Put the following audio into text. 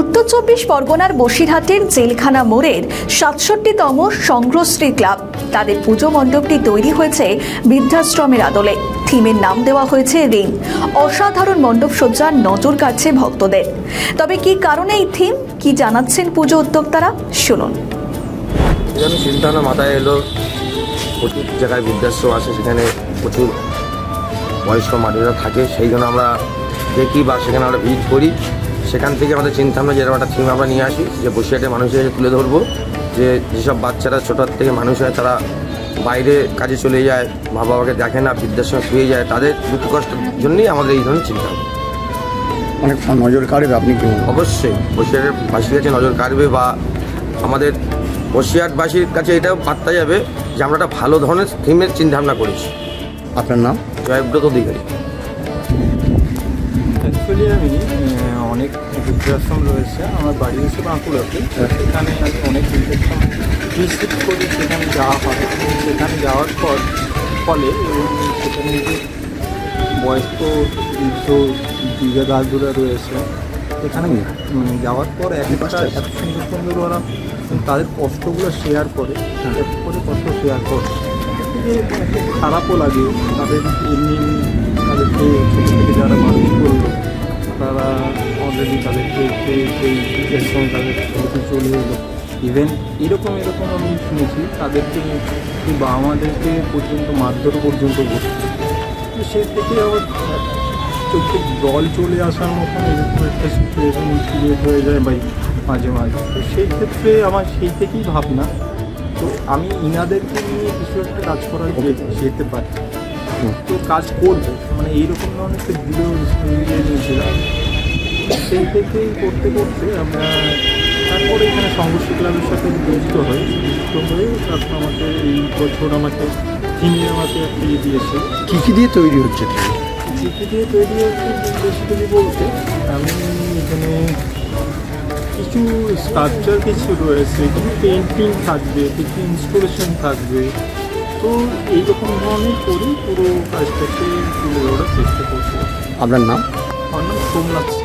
উত্তর চব্বিশ পরগনার বসিরহাটের জেলখানা মোড়ের সাতষট্টিতম সংঘশ্রী ক্লাব। তাদের পুজো মণ্ডপটি তৈরি হয়েছে বৃদ্ধাশ্রমের আদলে। থিমের নাম দেওয়া হয়েছে রিং। অসাধারণ মণ্ডপ সজ্জার নজর কাটছে ভক্তদের। তবে কি কারণে এই থিম? কি জানাচ্ছেন পুজো উদ্যোক্তারা? শুনুন। চিন্তাভাবনা মাথায় এলো, প্রচুর জায়গায় বৃদ্ধাশ্রম আছে, সেখানে প্রচুর বয়স্ক মানুষরা থাকে, সেই জন্য আমরা দেখি বা সেখানে আমরা ভিজিট করি। সেখান থেকে আমাদের চিন্তা ভাবনা যেরকম একটা থিম আমরা নিয়ে আসি যে বসিরহাটে মানুষের তুলে ধরবো যে যেসব বাচ্চারা ছোটোর থেকে মানুষ হয় তারা বাইরে কাজে চলে যায় মা বাবাকে দেখে না বৃদ্ধাশ্রমে শুয়ে যায় তাদের দুঃখ কষ্টের জন্যই আমাদের এই ধরনের চিন্তা ভাবনা অনেক নজর কাড়বে আপনি কি অবশ্যই বসিরহাটের বাসীর কাছে নজর কাড়বে বা আমাদের বসিরহাটবাসীর কাছে এটাও বার্তা যাবে যে আমরা একটা ভালো ধরনের থিমের চিন্তাভাবনা করেছি। আপনার নাম? জয়ব্রত অধিকারী অ্যাকচুয়ালি আমি অনেক বৃদ্ধাশ্রম রয়েছে আমার বাড়ি হচ্ছে বাঁকুড়াতে। সেখানে আমি অনেক বৃদ্ধাশ্রম ভিজিট করি সেখানে যাওয়া হয়। সেখানে যাওয়ার পর ফলে এবং সেখানে যে বয়স্ক বৃদ্ধ দিদা দাদুরা রয়েছে সেখানে উম, যাওয়ার পর একটা এত সুন্দর সুন্দর ওরা তাদের কষ্টগুলো শেয়ার করে এক করে কষ্ট শেয়ার করে। খারাপও লাগে তাদের এমনি তাদেরকে ছোটো থেকে যারা মানুষ করল সেই সেই তাদের চলে এলো। ইভেন এরকম এরকম আমি শুনেছি তাদেরকে এই বাবা মাদেরকে পর্যন্ত মারধর পর্যন্ত করছে। তো সে থেকে আবার চোখে জল চলে আসার মতন এরকম একটা সিচুয়েশন ক্রিয়েট হয়ে যায় বাই মাঝে মাঝে। তো সেই ক্ষেত্রে আমার সেই থেকেই ভাবনা তো আমি ইনাদেরকে নিয়ে কিছু একটা কাজ করার যেতে পারি। তো কাজ করব মানে এইরকম ধরনের একটা ভিডিও নিয়ে নিয়েছিলাম। সেই থেকেই করতে করতে আমরা তারপরে এখানে সংঘর্ষ ক্লাবের সাথে যুক্ত হই। যুক্ত হয়ে তারপর আমাকে এই বছর আমাকে থিমে আমাকে ইয়ে দিয়েছে। কী কী দিয়ে তৈরি হচ্ছে? চিঠি দিয়ে তৈরি হচ্ছে বেসিক্যালি বলতে আমি এখানে কিছু স্কাল্পচার কিছু রয়েছে কিছু পেন্টিং থাকবে কিছু ইন্সপিরেশন থাকবে। তো এইরকম ধরনের করি পুরো কাজটাকে তুলে ধরার চেষ্টা করছি। আপনার নাম? আমার নাম সোমনাথ।